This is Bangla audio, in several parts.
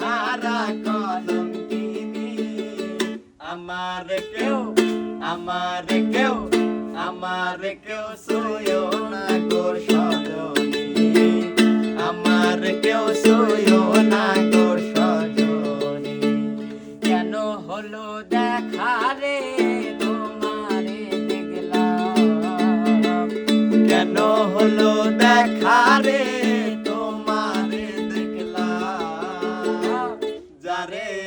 কোলহারা কলঙ্কিনী আমার কেউ আমার কেউ আমার কেউ সুয়ো না গো সজনী। আমার কেউ সুয়ো না গো সজনী। কেন হলো দেখা রে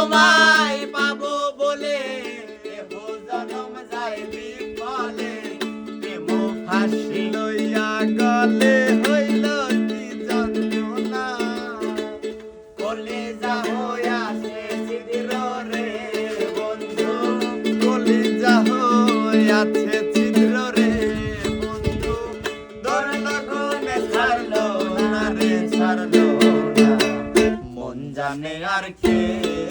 তোমায় পাবো বলে হো জনম যাইবি ফলে প্রেম ফাঁসি লইয়া গলে হইল কি যন্ত্রণা কলেজা হইয়াছে ছিদ্র রে, বন্ধু। কলেজা হইয়াছে ছিদ্র রে, বন্ধু। দর লগনে ছাড়লো মন জানে আর কেউ